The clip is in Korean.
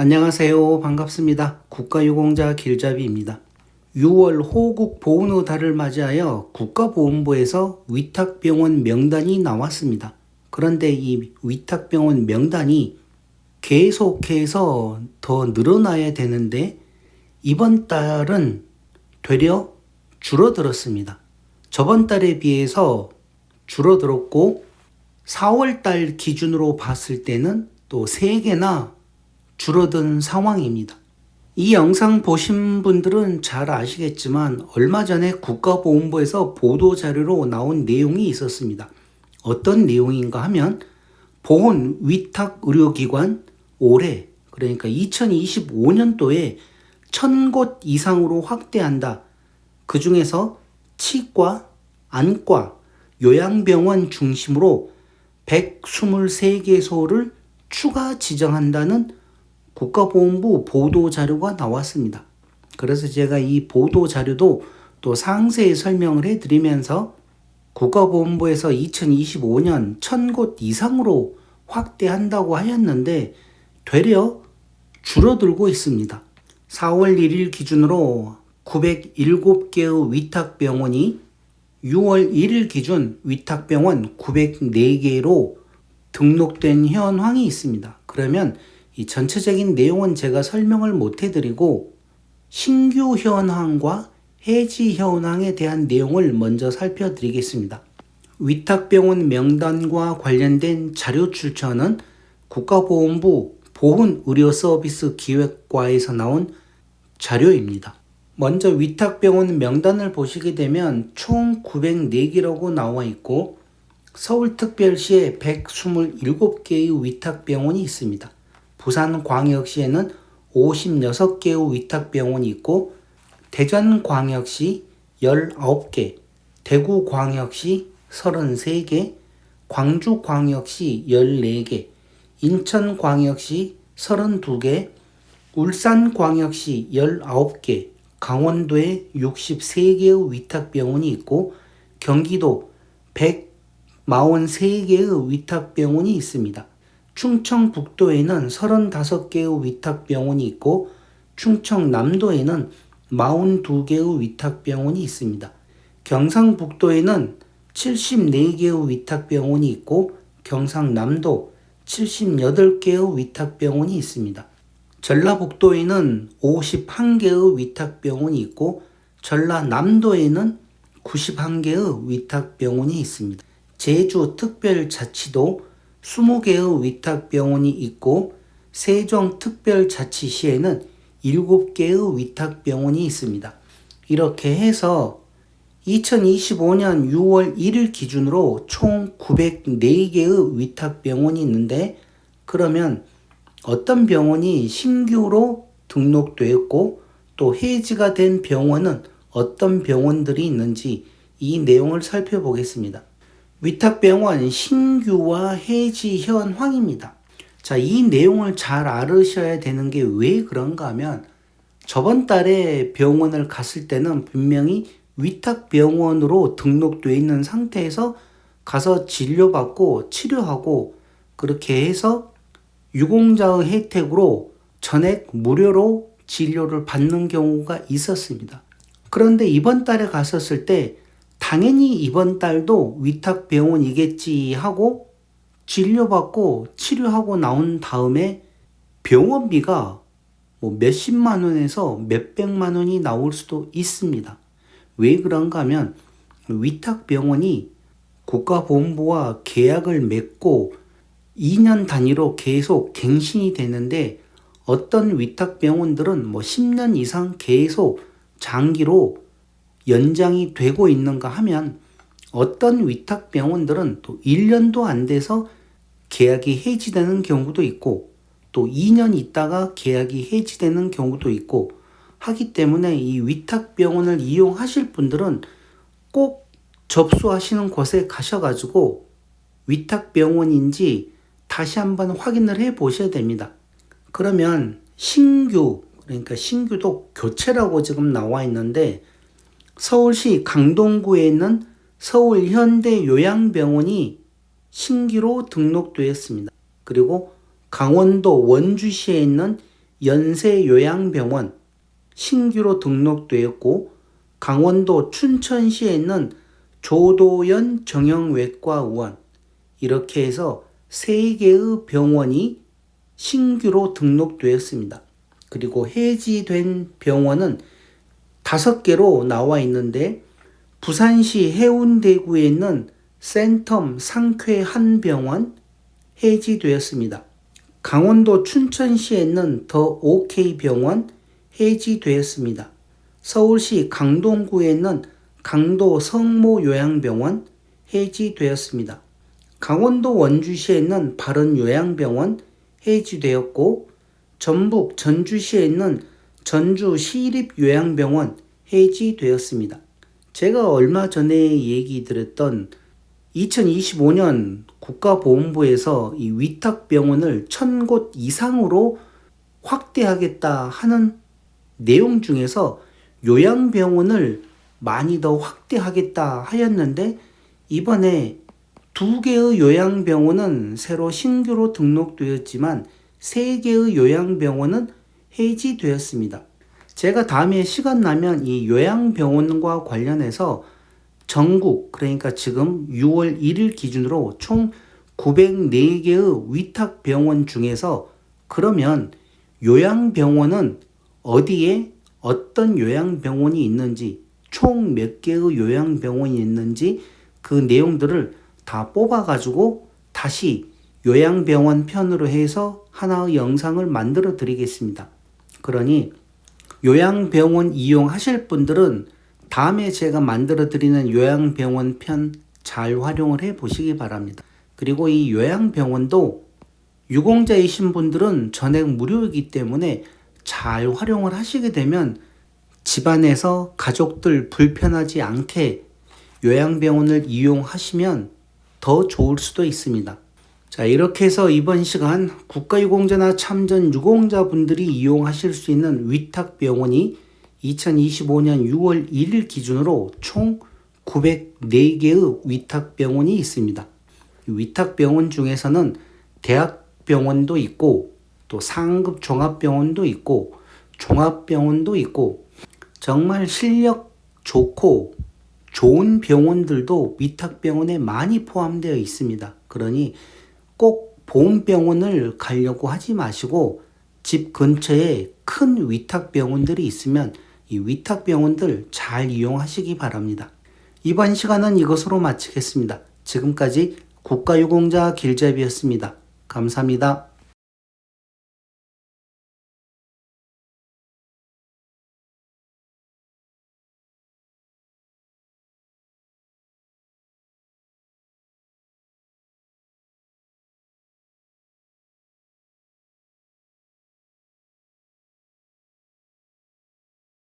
안녕하세요. 반갑습니다. 국가유공자 길잡이입니다. 6월 호국 보훈의 달을 맞이하여 국가보훈부에서 위탁병원 명단이 나왔습니다. 그런데 이 위탁병원 명단이 계속해서 더 늘어나야 되는데 이번 달은 되려 줄어들었습니다. 저번 달에 비해서 줄어들었고 4월 달 기준으로 봤을 때는 또 3개나 줄어든 상황입니다. 이 영상 보신 분들은 잘 아시겠지만 얼마 전에 국가보훈부에서 보도 자료로 나온 내용이 있었습니다. 어떤 내용인가 하면 보훈 위탁 의료기관 올해 그러니까 2025년도에 1000곳 이상으로 확대한다. 그 중에서 치과, 안과, 요양병원 중심으로 123개소를 추가 지정한다는 국가보훈부 보도 자료가 나왔습니다. 그래서 제가 이 보도 자료도 또 상세히 설명을 해드리면서 국가보훈부에서 2025년 1000곳 이상으로 확대한다고 하였는데 되려 줄어들고 있습니다. 4월 1일 기준으로 907개의 위탁병원이 6월 1일 기준 위탁병원 904개로 등록된 현황이 있습니다. 그러면 이 전체적인 내용은 제가 설명을 못 해드리고 신규 현황과 해지 현황에 대한 내용을 먼저 살펴드리겠습니다. 위탁병원 명단과 관련된 자료 출처는 국가보훈부 보훈의료서비스 기획과에서 나온 자료입니다. 먼저 위탁병원 명단을 보시게 되면 총 904개라고 나와 있고 서울특별시에 127개의 위탁병원이 있습니다. 부산광역시에는 56개의 위탁병원이 있고 대전광역시 19개, 대구광역시 33개, 광주광역시 14개, 인천광역시 32개, 울산광역시 19개, 강원도에 63개의 위탁병원이 있고 경기도 143개의 위탁병원이 있습니다. 충청북도에는 35개의 위탁병원이 있고 충청남도에는 42개의 위탁병원이 있습니다. 경상북도에는 74개의 위탁병원이 있고 경상남도 78개의 위탁병원이 있습니다. 전라북도에는 51개의 위탁병원이 있고 전라남도에는 91개의 위탁병원이 있습니다. 제주특별자치도 20개의 위탁병원이 있고 세종특별자치시에는 7개의 위탁병원이 있습니다. 이렇게 해서 2025년 6월 1일 기준으로 총 904개의 위탁병원이 있는데 그러면 어떤 병원이 신규로 등록되었고 또 해지가 된 병원은 어떤 병원들이 있는지 이 내용을 살펴보겠습니다. 위탁병원 신규와 해지 현 황입니다. 자, 이 내용을 잘 알으셔야 되는 게 왜 그런가 하면 저번 달에 병원을 갔을 때는 분명히 위탁병원으로 등록되어 있는 상태에서 가서 진료받고 치료하고 그렇게 해서 유공자의 혜택으로 전액 무료로 진료를 받는 경우가 있었습니다. 그런데 이번 달에 갔었을 때 당연히 이번 달도 위탁 병원이겠지 하고 진료받고 치료하고 나온 다음에 병원비가 뭐 몇십만 원에서 몇백만 원이 나올 수도 있습니다. 왜 그런가 하면 위탁 병원이 국가보훈부와 계약을 맺고 2년 단위로 계속 갱신이 되는데 어떤 위탁 병원들은 뭐 10년 이상 계속 장기로 연장이 되고 있는가 하면 어떤 위탁 병원들은 또 1년도 안 돼서 계약이 해지되는 경우도 있고 또 2년 있다가 계약이 해지되는 경우도 있고 하기 때문에 이 위탁 병원을 이용하실 분들은 꼭 접수하시는 곳에 가셔가지고 위탁 병원인지 다시 한번 확인을 해 보셔야 됩니다. 그러면 신규, 그러니까 신규도 교체라고 지금 나와 있는데 서울시 강동구에 있는 서울현대 요양병원이 신규로 등록되었습니다. 그리고 강원도 원주시에 있는 연세요양병원 신규로 등록되었고 강원도 춘천시에 있는 조도연 정형외과 의원 이렇게 해서 세 개의 병원이 신규로 등록되었습니다. 그리고 해지된 병원은 다섯 개로 나와 있는데 부산시 해운대구에 있는 센텀 상쾌 한 병원 해지되었습니다. 강원도 춘천시에 있는 더 OK 병원 해지되었습니다. 서울시 강동구에 있는 강도 성모 요양병원 해지되었습니다. 강원도 원주시에 있는 바른 요양병원 해지되었고 전북 전주시에 있는 전주 시립요양병원 해지되었습니다. 제가 얼마 전에 얘기 드렸던 2025년 국가보훈부에서 이 위탁병원을 천곳 이상으로 확대하겠다 하는 내용 중에서 요양병원을 많이 더 확대하겠다 하였는데 이번에 두 개의 요양병원은 새로 신규로 등록되었지만 세 개의 요양병원은 해지되었습니다. 제가 다음에 시간 나면 이 요양병원과 관련해서 전국 그러니까 지금 6월 1일 기준으로 총 904개의 위탁병원 중에서 그러면 요양병원은 어디에 어떤 요양병원이 있는지 총 몇 개의 요양병원이 있는지 그 내용들을 다 뽑아가지고 다시 요양병원 편으로 해서 하나의 영상을 만들어 드리겠습니다. 그러니 요양병원 이용하실 분들은 다음에 제가 만들어 드리는 요양병원 편 잘 활용을 해 보시기 바랍니다. 그리고 이 요양병원도 유공자이신 분들은 전액 무료이기 때문에 잘 활용을 하시게 되면 집안에서 가족들 불편하지 않게 요양병원을 이용하시면 더 좋을 수도 있습니다. 자, 이렇게 해서 이번 시간 국가유공자나 참전 유공자 분들이 이용하실 수 있는 위탁 병원이 2025년 6월 1일 기준으로 총 904개의 위탁 병원이 있습니다. 위탁 병원 중에서는 대학 병원도 있고 또 상급 종합병원도 있고 종합병원도 있고 정말 실력 좋고 좋은 병원들도 위탁 병원에 많이 포함되어 있습니다. 그러니 꼭 보험병원을 가려고 하지 마시고 집 근처에 큰 위탁병원들이 있으면 이 위탁병원들 잘 이용하시기 바랍니다. 이번 시간은 이것으로 마치겠습니다. 지금까지 국가유공자 길잡이였습니다. 감사합니다.